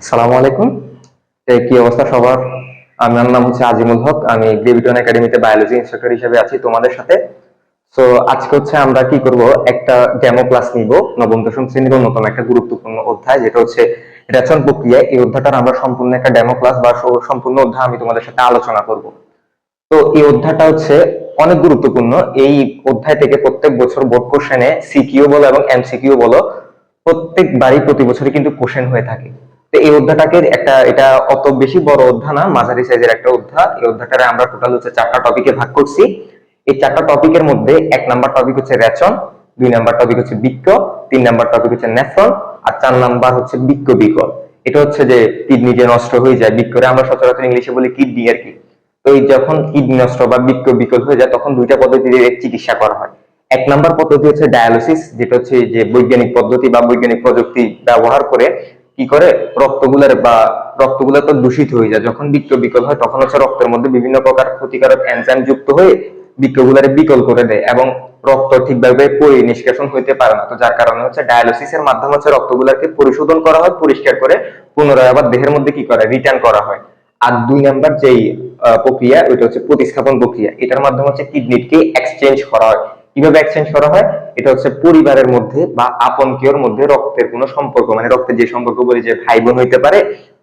সালামু আলাইকুম। কি অবস্থা সবার? আমার নাম হচ্ছে আজিমুল হক। আমি গ্রেভিটন একাডেমিতে বায়োলজি ইনস্ট্রাক্টর হিসেবে আছি তোমাদের সাথে। তো আজকে হচ্ছে আমরা কি করব? একটা ডেমো ক্লাস নিব। নবম, দশম শ্রেণির অন্যতম একটা গুরুত্বপূর্ণ অধ্যায়, যেটা হচ্ছে রেচন প্রক্রিয়া। এই অধ্যায়টার আমরা সম্পূর্ণ একটা ডেমো ক্লাস বা সম্পূর্ণ অধ্যায় আমি তোমাদের সাথে আলোচনা করব। তো, এই অধ্যায়টা হচ্ছে অনেক গুরুত্বপূর্ণ। এই অধ্যায় থেকে প্রত্যেক বছর বোর্ড কোশ্চেনে সিকিউ বলো এবং এমসিকিউ বলো, প্রত্যেকবারই প্রতি বছরই কিন্তু কোশ্চেন হয়ে থাকে। এই অধ্যায়টাকে একটা, এটা অত বেশি বড় অধ্যায় না, মাঝারি সাইজের একটা অধ্যায়। এই অধ্যায়টারে আমরা টোটাল হচ্ছে চারটা টপিকে ভাগ করছি। এই চারটা টপিকের মধ্যে এক নাম্বার টপিক হচ্ছে রেচন, দুই নাম্বার টপিক হচ্ছে বৃক্ক, তিন নাম্বার টপিক হচ্ছে নেফ্রন আর চার নাম্বার হচ্ছে বৃক্ক বিকল। এটা হচ্ছে যে কিডনি যে নষ্ট হয়ে যায় বৃক্ষরে আমরা সচরাচর ইংলিশে বলি কিডনি আর কি। তো এই যখন কিডনি নষ্ট বা বৃক্ক বিকল হয়ে যায়, তখন দুইটা পদ্ধতিতে চিকিৎসা করা হয়। এক নাম্বার পদ্ধতি হচ্ছে ডায়ালিসিস যেটা হচ্ছে যে বৈজ্ঞানিক পদ্ধতি বা বৈজ্ঞানিক প্রযুক্তি ব্যবহার করে কি করে? রক্তগুলার বা রক্তগুলো তো দূষিত হয়ে যায়। যখন বৃক্ক বিকল হয়, তখন হচ্ছে রক্তের মধ্যে বিভিন্ন প্রকার ক্ষতিকারক এনজাইম যুক্ত হয়ে বৃক্ষগুলারে বিকল করে দেয় এবং রক্ত ঠিকভাবে পরি নিষ্কাশন হইতে পারে না। তো যার কারণে হচ্ছে ডায়ালিসিসের মাধ্যমে হচ্ছে রক্তগুলাকে পরিশোধন করা হয়, পরিষ্কার করে পুনরায় আবার দেহের মধ্যে কি করে রিটার্ন করা হয়। আর দুই নাম্বার যেই প্রক্রিয়া, ওইটা হচ্ছে প্রতিস্থাপন প্রক্রিয়া। এটার মাধ্যমে হচ্ছে কিডনিকে এক্সচেঞ্জ করা হয়। কীভাবে এক্সচেঞ্জ করা হয়? এটা হচ্ছে পরিবারের মধ্যে বা আপন কেউর মধ্যে রক্তের কোনো সম্পর্ক। মানে রক্তের যে সম্পর্ক বলি যে ভাই বোন হইতে পারে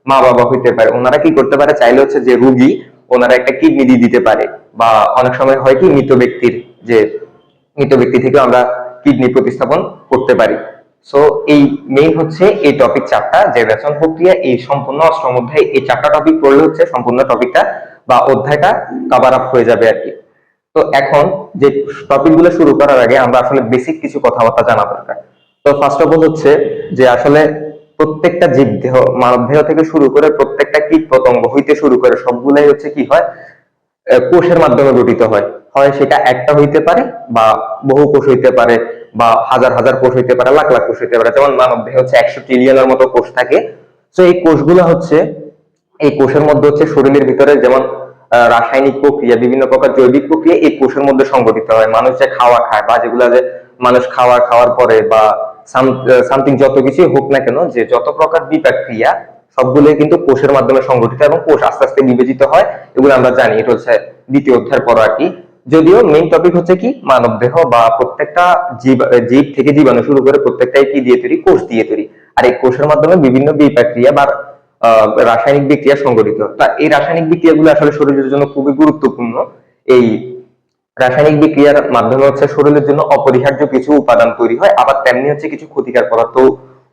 মা বাবা হইতে পারে, ওনারা কি করতে পারে? চাইলে হচ্ছে যে রুগী, ওনারা একটা কিডনি দিয়ে দিতে পারে। বা অনেক সময় হয় কি, মৃত ব্যক্তির যে, মৃত ব্যক্তি থেকে আমরা কিডনি প্রতিস্থাপন করতে পারি। সো এই মেইন হচ্ছে এই টপিক চারটা, যে রেশন প্রক্রিয়া, এই সম্পূর্ণ অষ্টম অধ্যায়, এই চারটা টপিক পড়লে হচ্ছে সম্পূর্ণ টপিকটা বা অধ্যায়টা কভার আপ হয়ে যাবে আর কি। তো এখন যে টপিকগুলো শুরু করার আগে আমরা আসলে বেসিক কিছু কথাবার্তা জানা দরকার। তো ফার্স্ট অফ অল হচ্ছে যে আসলে প্রত্যেকটা জীব দেহ মানব দেহ থেকে শুরু করে প্রত্যেকটা কীট পতঙ্গ হইতে শুরু করে সবগুলাই হচ্ছে কি হয় কোষের মাধ্যমে গঠিত হয়। হয় সেটা একটা হইতে পারে বা বহু কোষ হইতে পারে বা হাজার হাজার কোষ হইতে পারে, লাখ লাখ কোষ হইতে পারে। যেমন মানব দেহে হচ্ছে একশো ট্রিলিয়নের মতো কোষ থাকে। তো এই কোষগুলো হচ্ছে, এই কোষের মধ্যে হচ্ছে শরীরের ভিতরে যেমন রাসায়নিক প্রক্রিয়া, বিভিন্ন প্রকার জৈবিক প্রক্রিয়া এই কোষের মধ্যে সংগঠিত হয়। মানুষ যে খাওয়া খায় বা যেগুলা যে মানুষ খাওয়া খাওয়ার পরে বা সামথিং যত কিছুই হোক না কেন, যে যত প্রকার বিপাক ক্রিয়া সবগুলোই কিন্তু কোষের মাধ্যমে সংগঠিত এবং কোষ আস্তে আস্তে বিবেচিত হয় এগুলো আমরা জানি। এটা হচ্ছে দ্বিতীয় অধ্যায়ের পর আর কি। যদিও মেইন টপিক হচ্ছে কি? মানব দেহ বা প্রত্যেকটা জীব জীব থেকে জীবাণু শুরু করে প্রত্যেকটাই কি দিয়ে তৈরি? কোষ দিয়ে তৈরি। আর এই কোষের মাধ্যমে বিভিন্ন বিপাক ক্রিয়া বা রাসায়নিক বিক্রিয়া সংগঠিত। তা এই রাসায়নিক বিক্রিয়াগুলো আসলে শরীরের জন্য খুবই গুরুত্বপূর্ণ। এই রাসায়নিক বিক্রিয়ার মাধ্যমে হচ্ছে শরীরের জন্য অপরিহার্য কিছু উপাদান তৈরি হয়, আবার তেমনি হচ্ছে কিছু ক্ষতিকার পদার্থ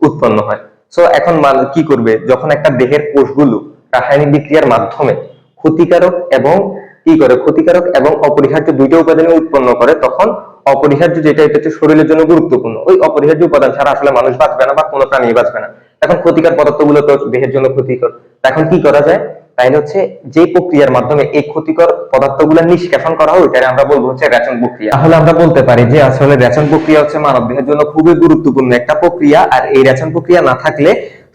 উৎপন্ন হয়। সো এখন কি করবে? যখন একটা দেহের কোষগুলো রাসায়নিক বিক্রিয়ার মাধ্যমে ক্ষতিকারক এবং কি করে? ক্ষতিকারক এবং অপরিহার্য দুইটা উপাদান উৎপন্ন করে, তখন অপরিহার্য যেটা, এটা হচ্ছে শরীরের জন্য গুরুত্বপূর্ণ। ওই অপরিহার্য উপাদান ছাড়া আসলে মানুষ বাঁচবে না বা কোনো প্রাণী বাঁচবে না। এখন ক্ষতিকার পদার্থগুলো তো দেহের জন্য ক্ষতিকর। এখন কি করা যায়? তাইলে হচ্ছে যে প্রক্রিয়ার মাধ্যমে এই ক্ষতিকর পদার্থগুলো নিষ্কাশন করা হয় ওইটারে আমরা বলব হচ্ছে রেচন প্রক্রিয়া। তাহলে আমরা বলতে পারি যে আসলে রেচন প্রক্রিয়া হচ্ছে মানব দেহের জন্য খুবই গুরুত্বপূর্ণ একটা প্রক্রিয়া, আর এই রেচন প্রক্রিয়া না থাকলে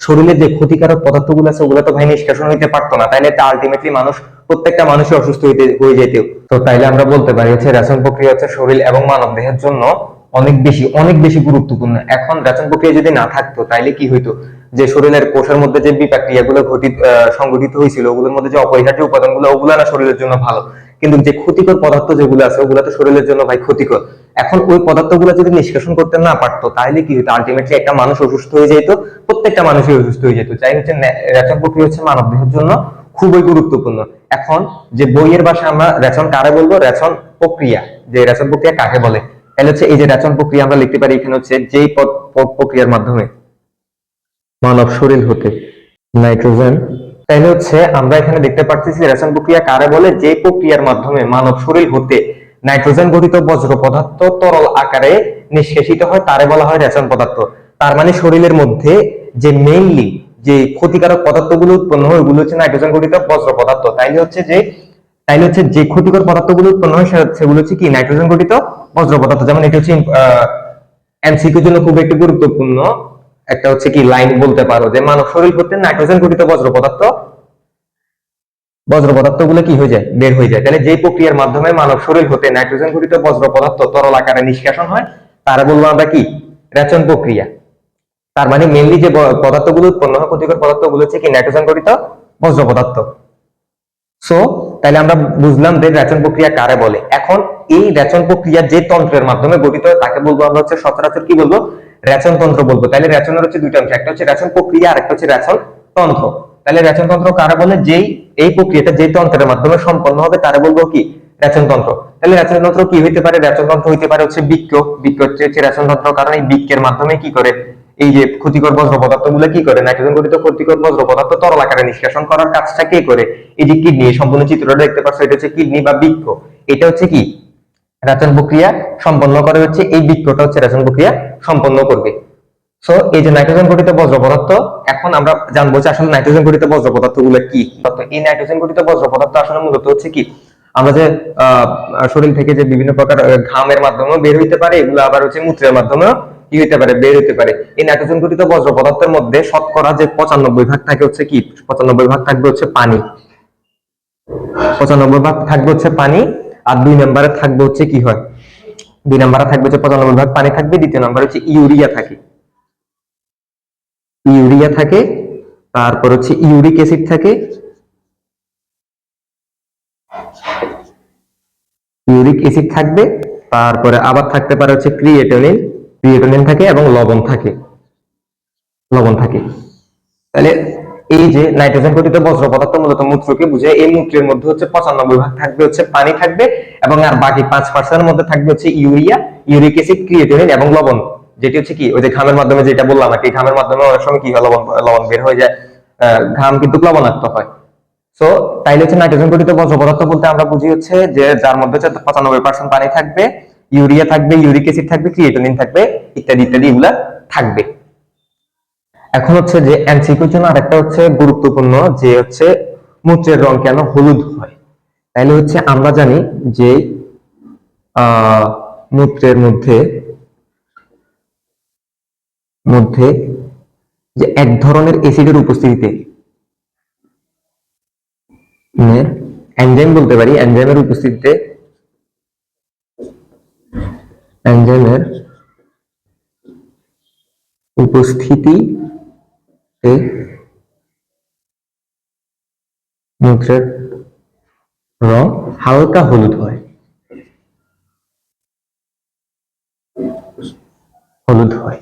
শরীরে যে ক্ষতিকারক পদার্থগুলো আছে, ওগুলো তো ভাই নিষ্কাশন হইতে পারতো না। তাইলে এটা আলটিমেটলি মানুষ, প্রত্যেকটা মানুষই অসুস্থ হইতে, হয়ে যেত তো তাইলে আমরা বলতে পারি হচ্ছে রেচন প্রক্রিয়া হচ্ছে শরীর এবং মানব দেহের জন্য অনেক বেশি অনেক বেশি গুরুত্বপূর্ণ। এখন রেচন প্রক্রিয়া যদি না থাকতো, তাইলে কি হইতো? যে শরীরের কোষের মধ্যে যে বিপাক্রিয়াগুলো ঘটিত সংগঠিত হয়েছিল, ওগুলোর মধ্যে যে অপরিহার্য উপাদানগুলো, ওগুলো না শরীরের জন্য ভালো। কিন্তু যে ক্ষতিকর পদার্থ যেগুলো আছে, ওগুলো তো শরীরের জন্য ভাই ক্ষতিকর। এখন ওই পদার্থগুলো যদি নিষ্কাশন করতে না পারতো তাহলে কি হতো আলটিমেটলি একটা মানুষ অসুস্থ হয়ে যেত প্রত্যেকটা মানুষই অসুস্থ হয়ে যেত। যাই হচ্ছে রেচন প্রক্রিয়া হচ্ছে মানব দেহের জন্য খুবই গুরুত্বপূর্ণ। এখন যে বইয়ের ভাষায় আমরা রেচন কারে বলব? রেচন প্রক্রিয়া। যে রেচন প্রক্রিয়া কাকে বলে? তাহলে হচ্ছে এই যে রেচন প্রক্রিয়া আমরা লিখতে পারি, এখানে হচ্ছে যেই প্রক্রিয়ার মাধ্যমে মানব শরীর হতে। নাইট্রোজেন। তাহলে হচ্ছে আমরা এখানে দেখতে পাচ্ছি রেশন প্রক্রিয়া কারে বলে? যে প্রক্রিয়ার মাধ্যমে মানব শরীর হতে। নাইট্রোজেন গঠিত বজ্র পদার্থ তরল আকারে নিষ্কাশিত হয়, তারে বলা হয় রেশন পদার্থ। তার মানে শরীরের মধ্যে যে মেইনলি যে ক্ষতিকারক পদার্থগুলো উৎপন্ন হয়, ওগুলো হচ্ছে নাইট্রোজেন গঠিত বজ্র পদার্থ। তাইলে হচ্ছে যে, তাইলে হচ্ছে যে ক্ষতিকর পদার্থগুলো উৎপন্ন হয় সেগুলো হচ্ছে কি? নাইট্রোজেন গঠিত বজ্র পদার্থ। যেমন এটা হচ্ছে এমসিকিউর জন্য খুব একটি গুরুত্বপূর্ণ একটা হচ্ছে কি লাইন বলতে পারো যে মানব শরীর হতে নাইট্রোজেন গঠিত বজ্র পদার্থ বজ্র পদার্থগুলো কি হয়ে যায়? বের হয়ে যায়। তাহলে যে প্রক্রিয়ার মাধ্যমে মানব শরীর হতে নাইট্রোজেন গঠিত বজ্র পদার্থ তরল আকারে নিষ্কাশন হয়, তারা বলব আমরা কি? রেচন প্রক্রিয়া। তার মানে মেনলি যে ব- পদার্থগুলো উৎপন্ন হয়, ক্ষতিকর পদার্থগুলো হচ্ছে কি নাইট্রোজেন গঠিত বজ্র পদার্থ সো তাহলে আমরা বুঝলাম যে রেচন প্রক্রিয়া কারে বলে। এখন এই রেচন প্রক্রিয়া যে তন্ত্রের মাধ্যমে গঠিত হয়, তাকে বলব আমরা হচ্ছে সচরাচর কি বলব? রেচন তন্ত্র বলব। তাহলে রেচনের হচ্ছে দুইটা অংশ, একটা হচ্ছে রেচন প্রক্রিয়া আর একটা হচ্ছে রেচন তন্ত্র। তাহলে রেচন তন্ত্র কারে বলে? যেই, এই প্রক্রিয়াটা যে তন্ত্রের মাধ্যমে সম্পন্ন হবে, তারে বলব কি? রেচন তন্ত্র। তাহলে রেচন তন্ত্র কি হইতে পারে? রেচন তন্ত্র হইতে পারে হচ্ছে বৃক্ক বৃক্ক হচ্ছে রেচন তন্ত্র কারণ, এই বৃক্কের মাধ্যমে কি করে? এই যে ক্ষতিকর বজ্র পদার্থগুলো কি করে? নাইট্রোজেন গঠিত ক্ষতিকর বজ্র পদার্থ তরল আকারে নিষ্কাশন করার কাজটা কে করে? এই যে কিডনি সম্পূর্ণ চিত্রটা দেখতে পাচ্ছ, এটা হচ্ছে কিডনি বা বৃক্ক এটা হচ্ছে কি? রেচন প্রক্রিয়া সম্পন্ন করে হচ্ছে, এই বৃক্ষটা হচ্ছে রেচন প্রক্রিয়া সম্পন্ন করবে। সো এই যে নাইট্রোজেন গঠিত বজ্র পদার্থ, এখন আমরা জানব যে আসলে নাইট্রোজেন গঠিত বজ্র পদার্থগুলো কি এই নাইট্রোজেন গঠিত বজ্র পদার্থ আসলে মূলত হচ্ছে কি, আমরা যে শরীর থেকে যে বিভিন্ন প্রকার ঘামের মাধ্যমেও বের হইতে পারে, এগুলো আবার হচ্ছে মূত্রের মাধ্যমেও কি হইতে পারে, বের হইতে পারে। এই নাইট্রোজেন গঠিত বজ্র পদার্থের মধ্যে শতকরা যে পঁচানব্বই ভাগ থাকে হচ্ছে কি, পঁচানব্বই ভাগ থাকবে হচ্ছে পানি। পঁচানব্বই ভাগ থাকবে হচ্ছে পানি আর দুই নম্বরে থাকবে হচ্ছে কি হয়? দুই নম্বরে থাকবে হচ্ছে পঁচানব্বই ভাগ, পানি থাকবে। দ্বিতীয় নম্বরে হচ্ছে ইউরিয়া থাকে। ইউরিয়া থাকে, তারপর হচ্ছে ইউরিক অ্যাসিড থাকে। ইউরিক অ্যাসিড থাকবে, তারপরে আবার থাকতে পারে হচ্ছে ক্রিয়েটোনিন। ক্রিয়েটোনিন থাকে এবং লবণ থাকে। লবণ থাকে। তাহলে এই যে নাইট্রোজেন গঠিত বজ্র পদার্থ মূলত মূত্রকে বুঝে, এই মূত্রের মধ্যে হচ্ছে পঁচানব্বই ভাগ থাকবে হচ্ছে পানি থাকবে এবং আর বাকি পাঁচ পার্সেন্টের মধ্যে থাকবে হচ্ছে ইউরিয়া, ইউরিক অ্যাসিড, ক্রিয়েটিনিন এবং লবণ। যেটি হচ্ছে কি, ওই যে ঘামের মাধ্যমে যেটা বললাম আর কি, ঘামের মাধ্যমে অনেক সময় কি হয়, লবণ লবণ বের হয়ে যায় ঘাম কিন্তু লবণাক্ত হয়। সো তাইলে হচ্ছে নাইট্রোজেন গঠিত বজ্র পদার্থ বলতে আমরা বুঝি হচ্ছে যে যার মধ্যে হচ্ছে পঁচানব্বই পার্সেন্ট পানি থাকবে, ইউরিয়া থাকবে, ইউরিক অ্যাসিড থাকবে, ক্রিয়েটিনিন থাকবে, ইত্যাদি ইত্যাদি এগুলা থাকবে। এখন হচ্ছে যে এমসিকিউর জন্য আরেকটা হচ্ছে গুরুত্বপূর্ণ যে হচ্ছে মূত্রের রং কেন হলুদ হয়। তাইলে হচ্ছে আমরা জানি যে মূত্রের মধ্যে মধ্যে যে এক ধরনের অ্যাসিডের উপস্থিতিতে এনজাইম বলতে পারি এনজাইমের উপস্থিতিতে এনজাইমের উপস্থিতিতে মূত্রের রং হালকা হলুদ হয়। হলুদ হয়।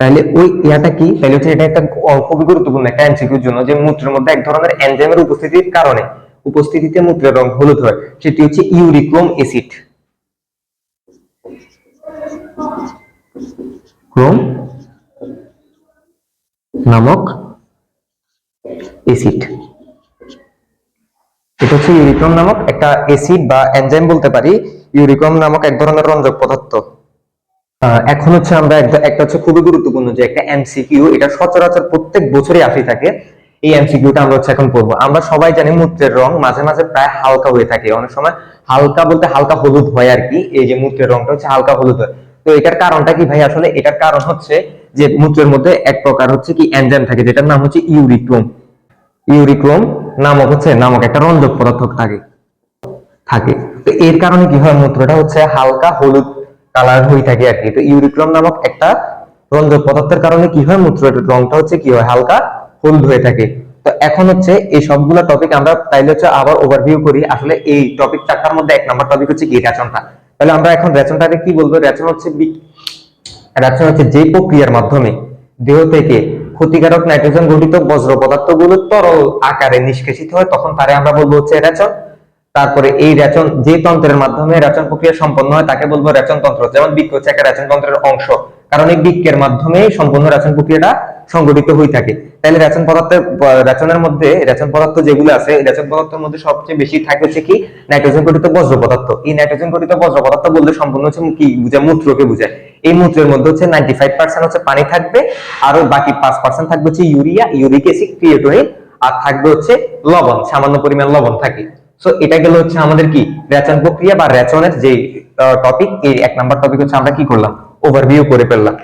তাহলে ওই ইয়াটা কি? তাহলে হচ্ছে এটা একটা খুবই গুরুত্বপূর্ণ একটা এমসিকিউর জন্য যে মূত্রের মধ্যে এক ধরনের এনজাইমের উপস্থিতির কারণে উপস্থিতিতে মূত্রের রং হলুদ হয়। সেটি হচ্ছে ইউরিক্লোম অ্যাসিড। ক্রোম নামক অ্যাসিড এটা হচ্ছে ইউরিক্রোম নামক একটা অ্যাসিড বা এনজাইম বলতে পারি। ইউরিক্রোম নামক এক ধরনের রঞ্জক পদার্থ। এখন হচ্ছে আমরা একটা হচ্ছে খুবই গুরুত্বপূর্ণ যে একটা এমসিকিউ এটা সচরাচর প্রত্যেক বছরই আসি থাকে। এই এমসিকিউটা আমরা হচ্ছে এখন পড়ব। আমরা সবাই জানি মূত্রের রং মাঝে মাঝে প্রায় হালকা হয়ে থাকে। অনেক সময় হালকা বলতে হালকা হলুদ হয় আর কি। এই যে মূত্রের রংটা হচ্ছে হালকা হলুদ হয়। তো এটার কারণটা কি ভাই? আসলে এটার কারণ হচ্ছে যে মূত্রের মধ্যে এক প্রকার হচ্ছে কি এনজাইম থাকে, যেটার নাম হচ্ছে ইউরিক্রোম ইউরিক্রোম নামক হচ্ছে, নামক একটা রঞ্জক পদার্থ থাকে থাকে। তো এর কারণে কি হয়, মূত্রটা হচ্ছে হালকা হলুদ কালার হয়ে থাকে আর কি। তো ইউরিক্রম নামক একটা রঞ্জক পদার্থের কারণে কি হয়, মূত্রের রংটা হচ্ছে কি হয়, হালকা হলুদ হয়ে থাকে। তো এখন হচ্ছে এই সবগুলো টপিক আমরা তাইলে হচ্ছে আবার ওভারভিউ করি। আসলে এই টপিক চারটার মধ্যে এক নাম্বার টপিক হচ্ছে কি রেচনটা। তাহলে আমরা এখন রেচনটাকে কি বলব? রেচন হচ্ছে রেচন হচ্ছে যে প্রক্রিয়ার মাধ্যমে দেহ থেকে ক্ষতিকারক নাইট্রোজেন গঠিত বজ্র পদার্থগুলো তরল আকারে নিষ্কাশিত হয়, তখন তারে আমরা বলব হচ্ছে রেচন। তারপরে এই রেচন যে তন্ত্রের মাধ্যমে রেচন প্রক্রিয়া সম্পন্ন হয়, তাকে বলব রেচন তন্ত্র। যেমন বৃক্ক হচ্ছে একটা রেচন তন্ত্রের অংশ। কারণ এই বৃক্কের মাধ্যমে সম্পূর্ণ রেচন প্রক্রিয়াটা সংগঠিত হয়ে থাকে। তাহলে রেচন পদার্থের রেচনের মধ্যে, রেচন পদার্থ যেগুলো আছে রেচন পদার্থের মধ্যে সবচেয়ে বেশি থাকে হচ্ছে কি? নাইট্রোজেন গঠিত বজ্র পদার্থ। এই নাইট্রোজেন গঠিত বজ্র পদার্থ বলতে সম্পূর্ণ হচ্ছে কি? বুঝায় মূত্রকে বুঝায়। এই মূত্রের মধ্যে হচ্ছে নাইনটি ফাইভ পার্সেন্ট হচ্ছে পানি থাকবে, আর বাকি পাঁচ পার্সেন্ট থাকবে হচ্ছে ইউরিয়া। ইউরিক অ্যাসিড ক্রিয়েটোনিন আর থাকবে হচ্ছে লবণ, সামান্য পরিমাণ লবণ থাকে। সো এটা গেল হচ্ছে আমাদের কি? রেচন প্রক্রিয়া বা রেচনের যে টপিক এই এক নাম্বার টপিক হচ্ছে আমরা কি করলাম? ওভারভিউ করে ফেললাম।